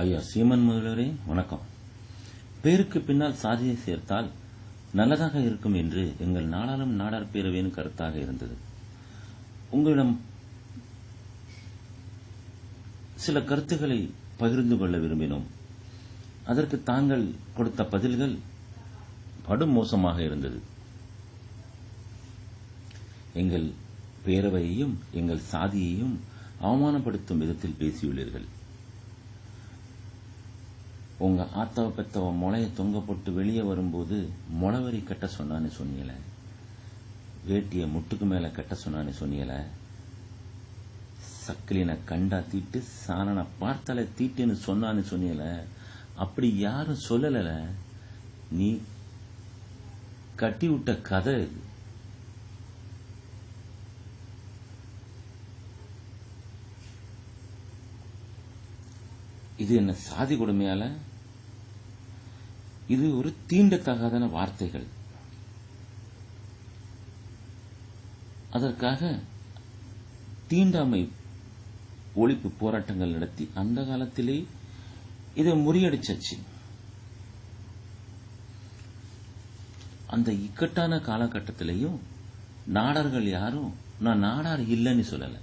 ஐயா சீமன் முதல்வரே வணக்கம். பேருக்கு பின்னால் சாதியை சேர்த்தால் நல்லதாக இருக்கும் என்று எங்கள் நாடாளும் நாடார் பேரவையின் கருத்தாக இருந்தது. உங்களிடம் சில கருத்துக்களை பகிர்ந்து கொள்ள விரும்பினோம். அதற்கு தாங்கள் கொடுத்த பதில்கள் படும் மோசமாக இருந்தது. எங்கள் பேரவையையும் எங்கள் சாதியையும் அவமானப்படுத்தும் விதத்தில் பேசியுள்ளீர்கள். உங்க ஆத்தாவை பெத்தவ முளைய தொங்க போட்டு வெளியே வரும்போது முளவரி கட்ட சொன்னான்னு சொன்னியல வேட்டியை முட்டுக்கு மேல கட்ட சொன்னான்னு சொன்னியல சக்கிலின கண்டா தீட்டு சாணன பார்த்தால தீட்டுன்னு சொன்னான்னு சொன்னியல அப்படி யாரும் சொல்லல நீ கட்டி விட்ட கதை இது. இது என்ன சாதி கொடுமையால? இது ஒரு தீண்டத்தகாதன வார்த்தைகள். அதற்காக தீண்டாமை ஒழிப்பு போராட்டங்கள் நடத்தி அந்த காலத்திலே இதை முறியடிச்சாச்சு. அந்த இக்கட்டான காலகட்டத்திலையும் நாடார்கள் யாரும் நான் நாடார் இல்லைன்னு சொல்லல.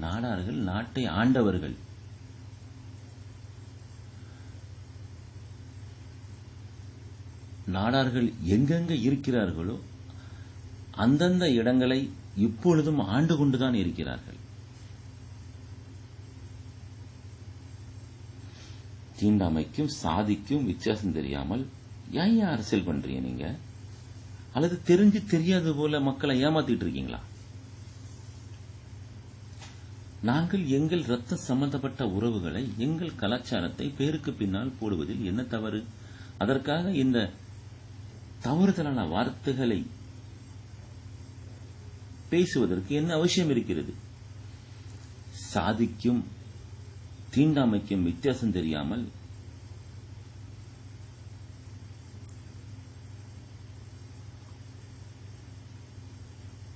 நாடார்கள் நாட்டை ஆண்டவர்கள். நாடார்கள் எங்கெங்க இருக்கிறார்களோ அந்தந்த இடங்களை இப்பொழுதும் ஆண்டு கொண்டுதான் இருக்கிறார்கள். தீண்டாமைக்கும் சாதிக்கும் வித்தியாசம் தெரியாமல் ஏன் ஏன் அரசியல் பண்றீங்க நீங்க? அல்லது தெரிஞ்சு தெரியாது போல மக்களை ஏமாத்திட்டு இருக்கீங்களா? நாங்கள் எங்கள் ரத்த சம்பந்தப்பட்ட உறவுகளை எங்கள் கலாச்சாரத்தை பேருக்கு பின்னால் போடுவதில் என்ன தவறு? அதற்காக இந்த தவறுதலான வார்த்தைகளை பேசுவதற்கு என்ன அவசியம் இருக்கிறது? சாதிக்கும் தீண்டாமைக்கும் வித்தியாசம் தெரியாமல்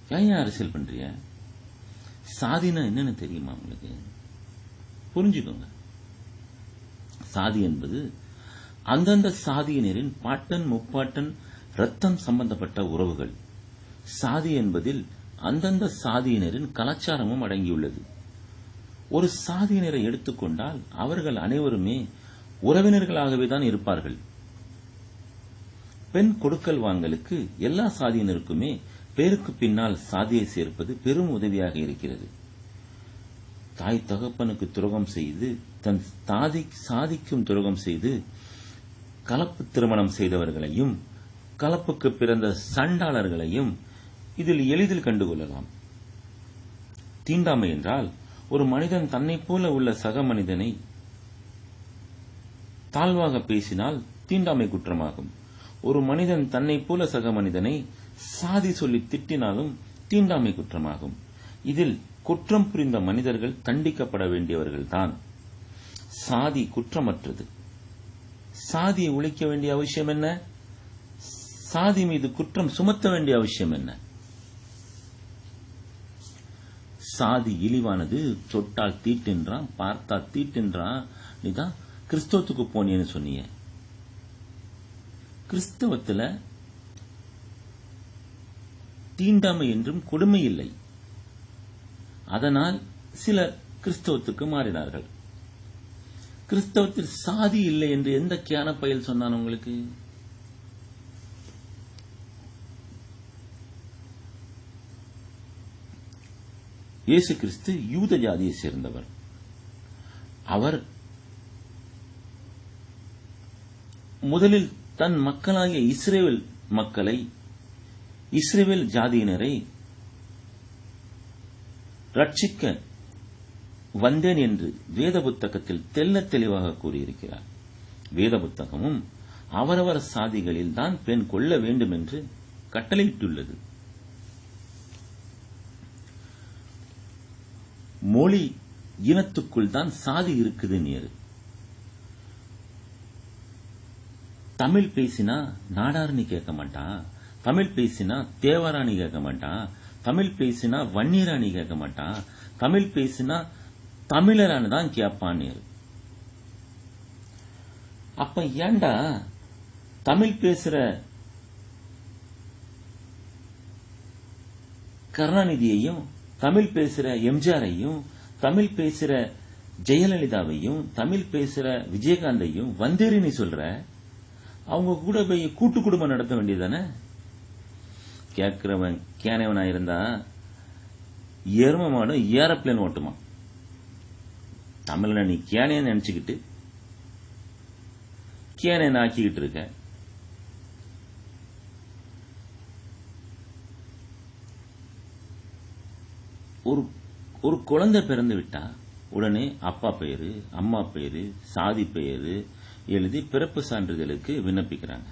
ஏன் அரசியல் பண்றிய சாதினா என்னன்னு தெரியுமா உங்களுக்கு? புரிஞ்சுக்கோங்க. சாதி என்பது அந்தந்த சாதியினரின் பாட்டன் முப்பாட்டன் ரத்தம் சம்பந்தப்பட்ட உறவுகள். சாதி என்பதில் அந்தந்த சாதியினரின் கலாச்சாரமும் அடங்கியுள்ளது. ஒரு சாதியினரை எடுத்துக்கொண்டால் அவர்கள் அனைவருமே உறவினர்களாகவே தான் இருப்பார்கள். பெண் கொடுக்கல் வாங்கலுக்கு எல்லா சாதியினருக்குமே பேருக்கு பின்னால் சாதியை சேர்ப்பது பெரும் உதவியாக இருக்கிறது. தாய் தகப்பனுக்கு துரோகம் செய்து தன் சாதி சாதிக்கும் துரோகம் செய்து கலப்பு திருமணம் செய்தவர்களையும் கலப்புக்கு பிறந்த சண்டாளர்களையும் இதில் எளிதில் கண்டுகொள்ளலாம். தீண்டாமை என்றால் ஒரு மனிதன் தன்னைப் போல உள்ள சக மனிதனை தாழ்வாக பேசினால் தீண்டாமை குற்றமாகும். ஒரு மனிதன் தன்னைப் போல சக மனிதனை சாதி சொல்லி திட்டினாலும் தீண்டாமை குற்றமாகும். இதில் குற்றம் புரிந்த மனிதர்கள் தண்டிக்கப்பட வேண்டியவர்கள்தான். சாதி குற்றமற்றது. சாதியை ஒழிக்க வேண்டிய அவசியம் என்ன? சாதி மீது குற்றம் சுமத்த வேண்டிய அவசியம் என்ன? சாதி இழிவானது தொட்டால் தீட்டுன்றான் பார்த்தா தீட்டுன்றான். நீதான் கிறிஸ்தவத்துக்கு போனேன்னு சொன்னீங்க. கிறிஸ்தவத்துல தீண்டாமை என்றும் கொடுமை இல்லை. அதனால் சிலர் கிறிஸ்தவத்துக்கு மாறினார்கள். கிறிஸ்தவத்தில் சாதி இல்லை என்று எந்த கியான பயல் சொன்னான் உங்களுக்கு? இயேசு கிறிஸ்து யூத ஜாதியை சேர்ந்தவர். அவர் முதலில் தன் மக்களாகிய இஸ்ரேல் மக்களை இஸ்ரேல் ஜாதியினரை ரட்சிக்க வந்தேன் என்று வேத புத்தகத்தில் தெல்ல தெளிவாக கூறியிருக்கிறார். வேத புத்தகமும் அவரவர் சாதிகளில் தான் பெண் கொள்ள வேண்டும் என்று கட்டளையிட்டுள்ளது. மொழி இனத்துக்குள் தான் சாதி இருக்குது நேரு. தமிழ் பேசினா நாடார்னு கேட்க மாட்டான். தமிழ் பேசினா தேவராணி கேட்க மாட்டான். தமிழ் பேசினா வன்னியராணி கேட்க மாட்டான். தமிழ் பேசினா தமிழரானு தான் கேட்பான் நேரு. அப்ப ஏண்டா தமிழ் பேசுற கருணாநிதியையும் தமிழ் பேசுற எம்ஜிஆரையும் தமிழ் பேசுற ஜெயலலிதாவையும் தமிழ் பேசுற விஜயகாந்தையும் வந்தேரின்னு சொல்ற அவங்க கூட போய் கூட்டு குடும்பம் நடத்த வேண்டியதானே கேட்கிறவன் கேனவனா இருந்தா எரும மாடும் ஏரோப்ளேன் ஓட்டுமா? தமிழ்ல நீ கேனைய நினைச்சுக்கிட்டு கேனையன் ஆக்கிக்கிட்டு இருக்க. ஒரு ஒரு குழந்தை பிறந்து விட்டா உடனே அப்பா பெயரு அம்மா பெயரு சாதி பெயரு எழுதி பிறப்பு சான்றிதழுக்கு விண்ணப்பிக்கிறாங்க.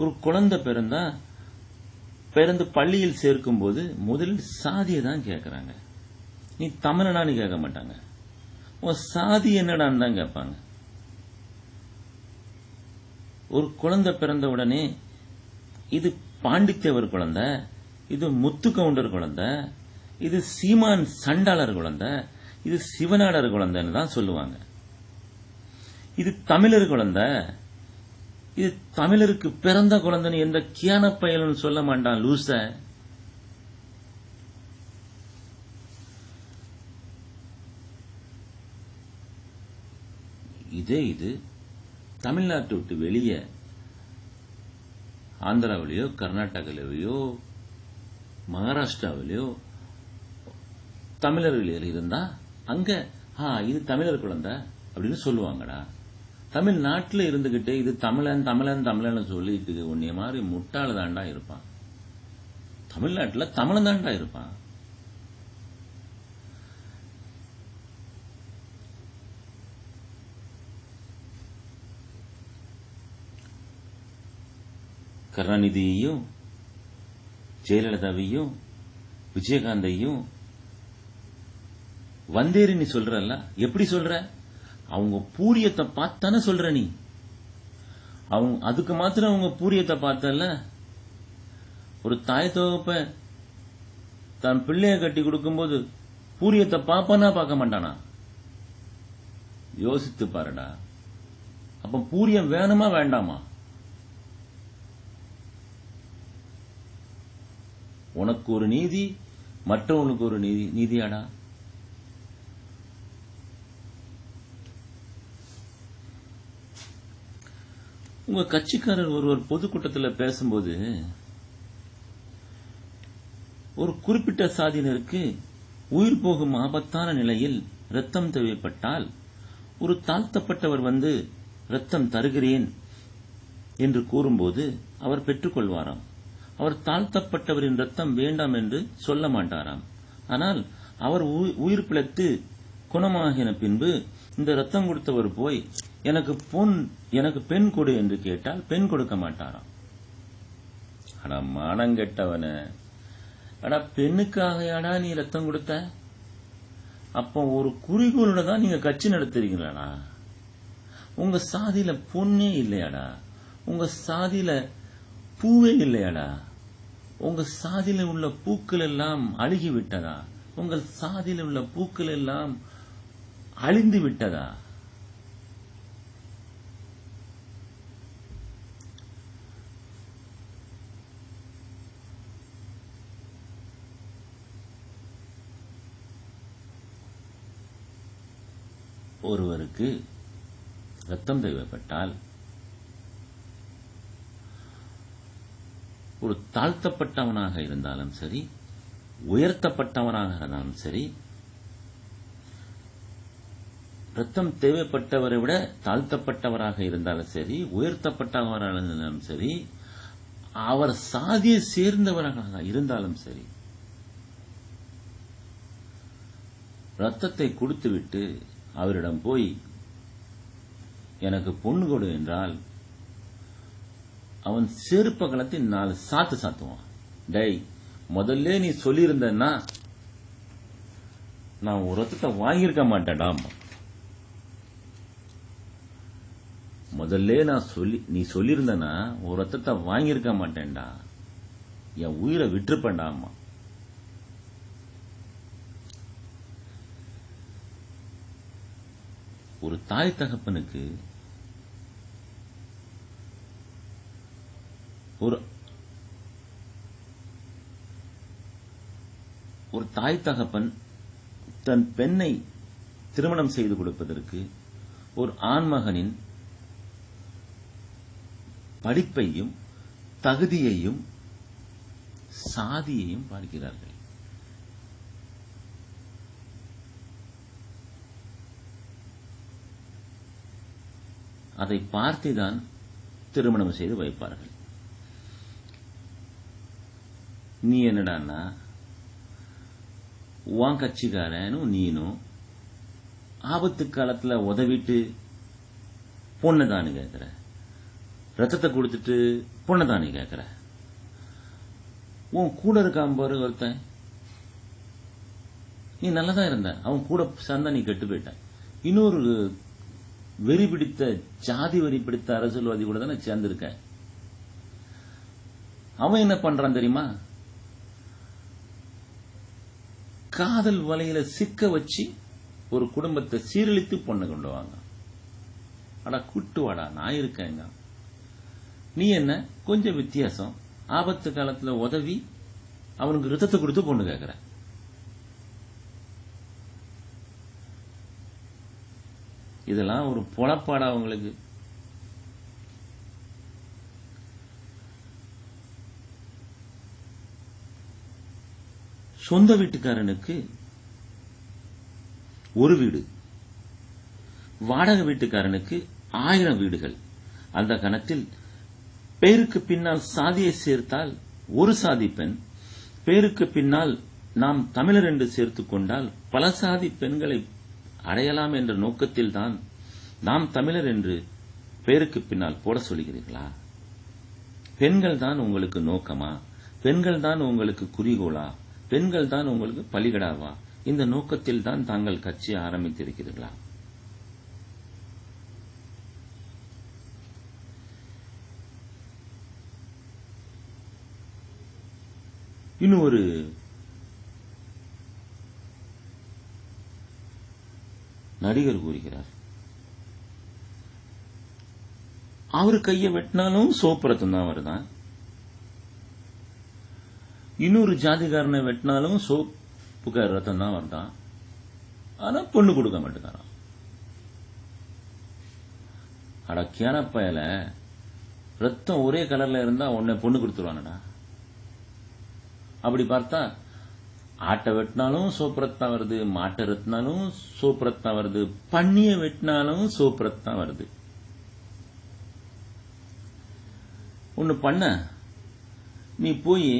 ஒரு குழந்தை பிறந்தா பிறந்து பள்ளியில் சேர்க்கும் போது முதலில் சாதியை தான் கேட்கறாங்க நீ தமிழனான்னு கேட்க மாட்டாங்க. உன் சாதி என்னடான்னு தான் கேட்பாங்க. ஒரு குழந்தை பிறந்த உடனே இது பாண்டித்தேவர் குழந்தை இது முத்து கவுண்டர் குழந்தை இது சீமான் சண்டாளர் குழந்தை இது சிவனாளர் குழந்தைன்னு தான் சொல்லுவாங்க. இது தமிழர் குழந்தை இது தமிழருக்கு பிறந்த குழந்தைன்னு எந்த கியான பயலும் சொல்ல மாட்டான் லூச. இதே இது தமிழ்நாட்டை விட்டு வெளியே ஆந்திராவிலேயோ கர்நாடகாவிலேயோ மகாராஷ்டிராவிலேயோ தமிழர்கள் இருந்தா அங்க ஆ இது தமிழர் குழந்தை அப்படின்னு சொல்லுவாங்கடா. தமிழ்நாட்டில் இருந்துகிட்டு இது தமிழன் தமிழன் தமிழன் சொல்லிட்டு உன்னைய மாதிரி முட்டாள தாண்டா இருப்பான். தமிழ்நாட்டில் தமிழன் தாண்டா இருப்பான். கருணாநிதியையும் ஜெயலலிதாவையும் விஜயகாந்தையும் வந்தேரி நீ சொல்றல்ல? எப்படி சொல்ற? அவங்க பூரியத்தை பார்த்தானே சொல்ற நீ. அவங்க அதுக்கு மாத்திரம் அவங்க பூரியத்தை பார்த்தல ஒரு தாய் தகப்ப தன் பிள்ளைய கட்டி கொடுக்கும்போது பூரியத்தை பாப்பானா பார்க்க மாட்டானா? யோசித்து பாருடா. அப்ப பூரியம் வேணுமா வேண்டாமா? உனக்கு ஒரு நீதி மற்றவனுக்கு ஒரு நீதி நீதியாடா? உங்க கட்சிக்காரர் ஒருவர் பொதுக்கூட்டத்தில் பேசும்போது ஒரு குறிப்பிட்ட சாதியினருக்கு உயிர் போகும் ஆபத்தான நிலையில் ரத்தம் தேவைப்பட்டால் ஒரு தாழ்த்தப்பட்டவர் வந்து ரத்தம் தருகிறேன் என்று கூறும்போது அவர் பெற்றுக்கொள்வாராம். அவர் தாழ்த்தப்பட்டவரின் ரத்தம் வேண்டாம் என்று சொல்ல மாட்டாராம். ஆனால் அவர் உயிர் பிழைத்து குணமாகின பின்பு இந்த ரத்தம் கொடுத்தவர் போய் எனக்கு பொன் எனக்கு பெண் கொடு என்று கேட்டால் பெண் கொடுக்க மாட்டாராம். அட மானங்கெட்டவன அடா பெண்ணுக்காகயாடா நீ ரத்தம் கொடுத்த? அப்போ ஒரு குறிக்கோளோட தான் நீங்க கட்சி நடத்துறீங்களாடா? உங்க சாதியில பொண்ணே இல்லையாடா? உங்க சாதியில பூவே இல்லையாடா? உங்க சாதியில உள்ள பூக்கள் எல்லாம் அழுகி விட்டதா? உங்கள் சாதியில உள்ள பூக்கள் எல்லாம் அழிந்து விட்டதா? ஒருவருக்கு ரத்தம் தேவைப்பட்டால் ஒரு தாழ்த்தப்பட்டவனாக இருந்தாலும் சரி உயர்த்தப்பட்டவனாக இருந்தாலும் சரி ரத்தம் தேவைப்பட்டவரை விட தாழ்த்தப்பட்டவராக இருந்தாலும் சரி உயர்த்தப்பட்டவராக இருந்தாலும் சரி அவர் சாதியை சேர்ந்தவராக இருந்தாலும் சரி ரத்தத்தை கொடுத்துவிட்டு அவரிடம் போய் எனக்கு பொண்ணு கொடு என்றால் அவன் செருப்ப கலத்தி நாலு சாத்து சாத்துவான். டை முதல்ல நீ சொல்லியிருந்தன்னா நான் ஒரு வாங்கியிருக்க மாட்டேன்டா. முதல்ல நான் சொல்லி நீ சொல்லியிருந்தனா ஒரு ரத்தத்தை வாங்கியிருக்க மாட்டேன்டா. என் உயிரை விட்டுருப்பேன்டா அம்மா ஒரு தாய் தகப்பனுக்கு ஒரு ஒரு தாய் தகப்பன் தன் பெண்ணை திருமணம் செய்து கொடுப்பதற்கு ஒரு ஆண்மகனின் படிப்பையும் தகுதியையும் சாதியையும் பார்க்கிறார்கள். அதை பார்த்துதான் திருமணம் செய்து வைப்பார்கள். நீ என்னடான்னா உன் கட்சிக்காரனும் நீனும் ஆபத்து காலத்துல உதவிட்டு பொண்ணை தானு கேட்கிற ரத்தத்தை கொடுத்துட்டு பொண்ணை கேக்குற. கேட்கிற உன் கூட இருக்கான் பாரு ஒருத்தன். நீ நல்லதா இருந்த. அவன் கூட சேர்ந்தா நீ கெட்டு போயிட்ட. இன்னொரு வெறி பிடித்த ஜாதி வெறி பிடித்த அரசியல்வாதி கூட தானே சேர்ந்திருக்க? அவன் என்ன பண்றான் தெரியுமா? காதல் வலையில சிக்க வச்சு ஒரு குடும்பத்தை சீரழித்து பொண்ணு கொண்டு வாங்க. அடா கூட்டு வாடா நான் இருக்கேங்க. நீ என்ன? கொஞ்சம் வித்தியாசம். ஆபத்து காலத்துல உதவி அவனுக்கு ரத்தத்தை கொடுத்து பொண்ணு கேட்கிற இதெல்லாம் ஒரு பொழப்பாடா அவங்களுக்கு சொந்த வீட்டுக்காரனுக்கு ஒரு வீடு. வாடகை வீட்டுக்காரனுக்கு ஆயிரம் வீடுகள். அந்த கணத்தில் பேருக்கு பின்னால் சாதியை சேர்த்தால் ஒரு சாதி பெண் பேருக்கு பின்னால் நாம் தமிழர் என்று சேர்த்துக் கொண்டால் பல சாதி பெண்களை அடையலாம் என்ற நோக்கத்தில் தான் நாம் தமிழர் என்று பேருக்கு பின்னால் போட சொல்கிறீர்களா? பெண்கள் தான் உங்களுக்கு நோக்கமா? பெண்கள் தான் உங்களுக்கு குறிகோளா? பெண்கள் தான் உங்களுக்கு பலிகடாவா இந்த நோக்கத்தில் தான் தாங்கள் கட்சி ஆரம்பித்திருக்கிறீர்களா? இன்னும் ஒரு நடிகர் கூறுகிறார். அவர் கையை வெட்டினாலும் சோப்பு ரத்தம் தான். வருதான் இன்னொரு ஜாதிகாரனை வெட்டினாலும் சோப்புக்கார ரத்தம் தான். வருதான் ஆனா பொண்ணு கொடுக்க மாட்டேங்கிறான் அடக்கியான பயல. ரத்தம் ஒரே கலர்ல இருந்தா உன்னை பொண்ணு கொடுத்துருவானடா. அப்படி பார்த்தா ஆட்டை வெட்டினாலும் சோப்பு வருது மாட்டை வெட்டினாலும் சோப்பு வருது பண்ணிய வெட்டினாலும் சோப்பு வருது. ஒன்னு பண்ண நீ போய்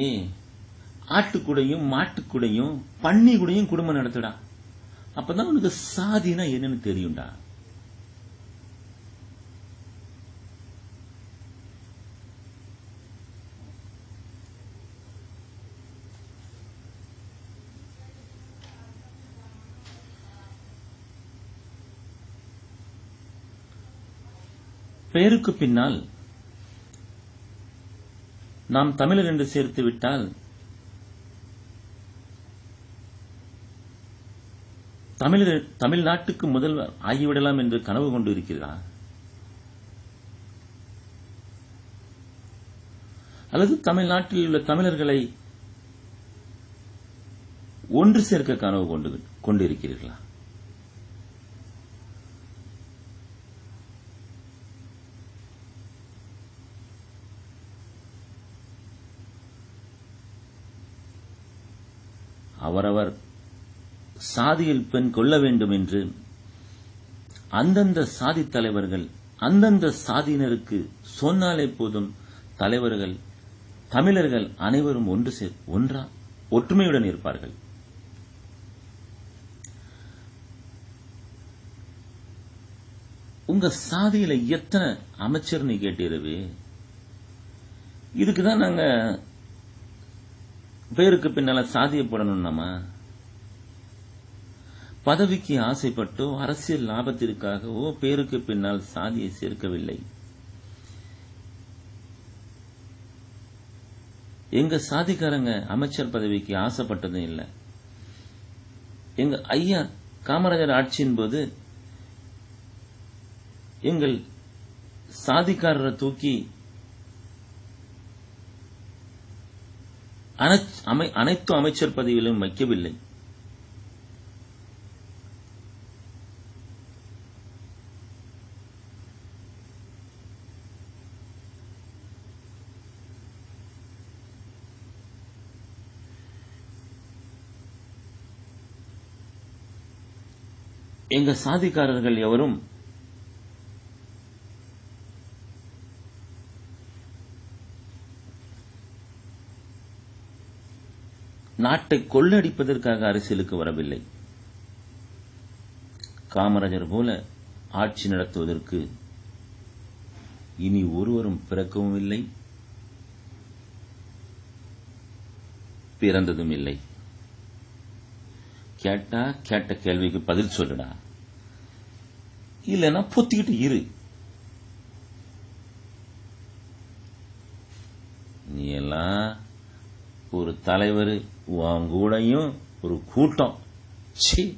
ஆட்டுக்கூடையும் மாட்டுக்கூடையும் பன்னி கூடையும் குடும்பம் நடத்துடா. அப்பதான் உனக்கு சாதினா என்னன்னு தெரியும்டா. பெயருக்கு பின்னால் நாம் தமிழர் என்று சேர்த்து விட்டால் தமிழர் தமிழ்நாட்டுக்கு முதல்வர் ஆகிவிடலாம் என்று கனவு கொண்டு இருக்கிறார் அல்லது தமிழ்நாட்டில் உள்ள தமிழர்களை ஒன்று சேர்க்க கனவு கொண்டு கொண்டிருக்கிறீர்களா? அவரவர் சாதியில் பெண் கொள்ள வேண்டும் என்று அந்தந்த சாதி தலைவர்கள் அந்தந்த சாதியினருக்கு சொன்னாலே போதும் தலைவர்கள் தமிழர்கள் அனைவரும் ஒன்று சேர் ஒன்றா ஒற்றுமையுடன் இருப்பார்கள். உங்க சாதியில எத்தனை அமைச்சர் நீ கேட்டீரவே இதுக்குதான் நாங்க பேருக்கு பின்னால சாதியப்படணும்னாமா பதவிக்கு ஆசைப்பட்டோ அரசியல் லாபத்திற்காகவோ பேருக்கு பின்னால் சாதியை சேர்க்கவில்லை. எங்க சாதிக்காரங்க அமைச்சர் பதவிக்கு ஆசைப்பட்டதும் இல்லை. எங்க ஐயா காமராஜர் ஆட்சியின் போது எங்கள் சாதிக்காரரை தூக்கி அனைத்து அமைச்சர் பதவியிலும் வைக்கவில்லை. எங்க சாதிக்காரர்கள் எவரும் நாட்டை கொள்ளடிப்பதற்காக அரசியலுக்கு வரவில்லை. காமராஜர் போல ஆட்சி நடத்துவதற்கு இனி ஒருவரும் பிறக்கவும் இல்லை பிறந்ததும் இல்லை. கேட்டா கேட்ட கேள்விக்கு பதில் சொல்லுடா. இல்லைன்னா பொத்திக்கிட்டு இரு. நீ எல்லாம் ஒரு தலைவர் உன் கூடயும் ஒரு கூட்டம். சீ